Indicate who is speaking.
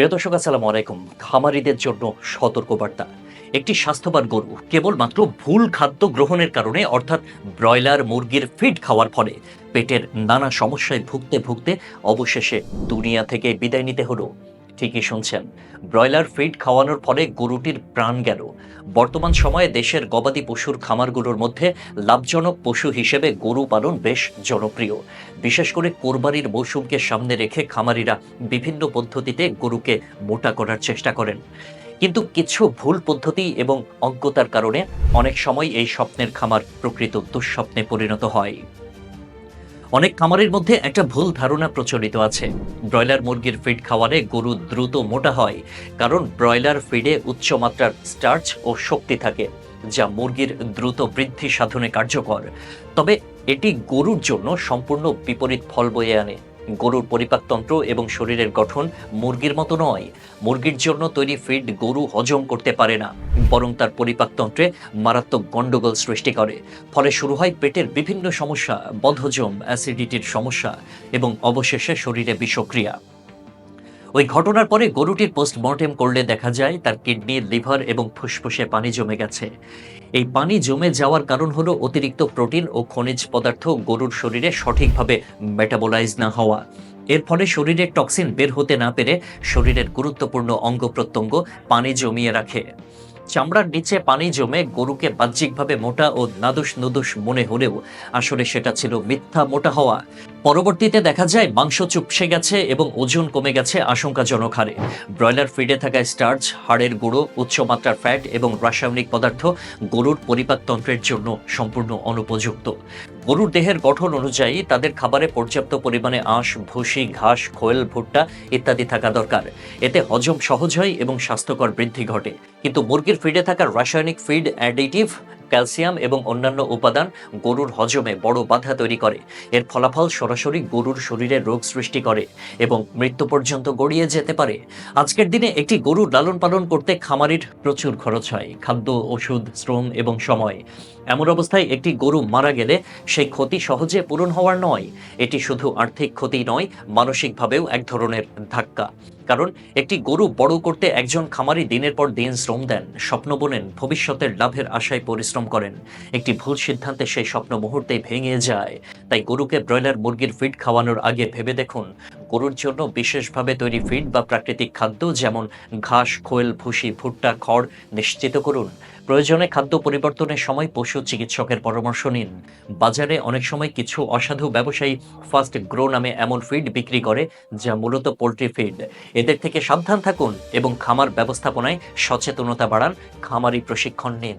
Speaker 1: প্রিয় দর্শক, আসসালামু আলাইকুম। খামারিদের জন্য সতর্কবার্তা। একটি স্বাস্থ্যবান গরু কেবলমাত্র ভুল খাদ্য গ্রহণের কারণে, অর্থাৎ ব্রয়লার, মুরগির ফিড খাওয়ার ফলে পেটের নানা সমস্যায় ভুগতে ভুগতে অবশেষে দুনিয়া থেকে বিদায় নিতে হলো। ঠিকই শুনছেন। ব্রয়লার ফিড খাওয়ানোর ফলে গরুটির প্রাণ গেল। বর্তমান সময়ে দেশের গবাদি পশুর খামারগুলোর মধ্যে লাভজনক পশু হিসেবে গরু পালন বেশ জনপ্রিয়। বিশেষ করে কোরবানির মৌসুমকে সামনে রেখে খামারিরা বিভিন্ন পদ্ধতিতে গরুকে মোটা করার চেষ্টা করেন। কিন্তু কিছু ভুল পদ্ধতি এবং অজ্ঞতার কারণে অনেক সময় এই স্বপ্নের খামার প্রকৃত দুঃস্বপ্নে পরিণত হয়। অনেক খামারের মধ্যে একটা ভুল ধারণা প্রচলিত আছে। ব্রয়লার মুরগির ফিড খাওয়ালে গরু দ্রুত মোটা হয়, কারণ ব্রয়লার ফিডে উচ্চমাত্রার স্টার্চ ও শক্তি থাকে, যা মুরগির দ্রুত বৃদ্ধি সাধনে কার্যকর। তবে এটি গরুর জন্য সম্পূর্ণ বিপরীত ফল বয়ে আনে। গরুর পরিপাকতন্ত্র এবং শরীরের গঠন মুরগির মতো নয়। মুরগির জন্য তৈরি ফিড গরু হজম করতে পারে না, বরং তার পরিপাকতন্ত্রে মারাত্মক গণ্ডগোল সৃষ্টি করে। ফলে শুরু হয় পেটের বিভিন্ন সমস্যা, বদহজম, অ্যাসিডিটির সমস্যা এবং অবশেষে শরীরে বিষক্রিয়া। ওই ঘটনার পরে গরুটির পোস্টমর্টেম করলে দেখা যায় তার কিডনি, লিভার এবং ফুসফুসে পানি জমে গেছে। এই পানি জমে যাওয়ার কারণ হলো অতিরিক্ত প্রোটিন ও খনিজ পদার্থ গরুর শরীরে সঠিকভাবে মেটাবোলাইজ না হওয়া। এর ফলে শরীরের টক্সিন বের হতে না পেরে শরীরের গুরুত্বপূর্ণ অঙ্গ প্রত্যঙ্গ পানি জমিয়ে রাখে। চামড়ার নিচে পানি জমে গরুকে বাহ্যিকভাবে মোটা ও নাদুস নুদুস মনে হলেও আসলে সেটা ছিল মিথ্যা মোটা হওয়া। পরবর্তীতে দেখা যায় মাংস চুপসে গেছে এবং ওজন কমে গেছে আশঙ্কাজনক হারে। ব্রয়লার ফিডে থাকা স্টার্চ, হাড়ের গুঁড়ো, উচ্চমাত্রার ফ্যাট এবং রাসায়নিক পদার্থ গরুর পরিপাকতন্ত্রের জন্য সম্পূর্ণ অনুপযুক্ত। গরুর দেহের গঠন অনুযায়ী তাদের খাবারে পর্যাপ্ত পরিমাণে আঁশ, ভুসি, ঘাস, খোয়েল, ভুট্টা ইত্যাদি থাকা দরকার। এতে হজম সহজ হয় এবং স্বাস্থ্যকর বৃদ্ধি ঘটে। কিন্তু মুরগির ফিডে থাকা রাসায়নিক ফিড অ্যাডিটিভ ক্যালসিয়াম এবং অন্যান্য উপাদান গরুর হজমে বড় বাধা তৈরি করে। এর ফলাফল সরাসরি গরুর শরীরে রোগ সৃষ্টি করে এবং মৃত্যু পর্যন্ত গড়িয়ে যেতে পারে। আজকের দিনে একটি গরু লালন পালন করতে খামারির প্রচুর খরচ হয়। খাদ্য, ওষুধ, শ্রম এবং সময়। এমন অবস্থায় একটি গরু মারা গেলে সেই ক্ষতি সহজে পূরণ হওয়ার নয়। এটি শুধু আর্থিক ক্ষতি নয়, মানসিকভাবেও এক ধরনের ধাক্কা। কারণ একটি গরু বড় করতে একজন খামারি দিনের পর দিন শ্রম দেন। স্বপ্ন বোনেন, ভবিষ্যতের লাভের আশায় পরিশ্রম করেন। একটি ভুল সিদ্ধান্তে সেই স্বপ্ন মুহূর্তেই ভেঙে যায়। তাই গরুকে ব্রয়লার মুরগির ফিড খাওয়ানোর আগে ভেবে দেখুন, গরুর জন্য বিশেষভাবে তৈরি ফিড বা প্রাকৃতিক খাদ্য যেমন ঘাস খোয়েল ভুসি, ভুট্টা, খড় নিশ্চিত করুন। প্রয়োজনে খাদ্য পরিবর্তনের সময় পশু চিকিৎসকের পরামর্শ নিন। বাজারে অনেক সময় কিছু অসাধু ব্যবসায়ী ফার্স্ট গ্রো নামে এমন ফিড বিক্রি করে, যা মূলত পোলট্রি ফিড এদের থেকে সাবধান থাকুন এবং খামার ব্যবস্থাপনায় সচেতনতা বাড়ান। খামারি প্রশিক্ষণ নিন।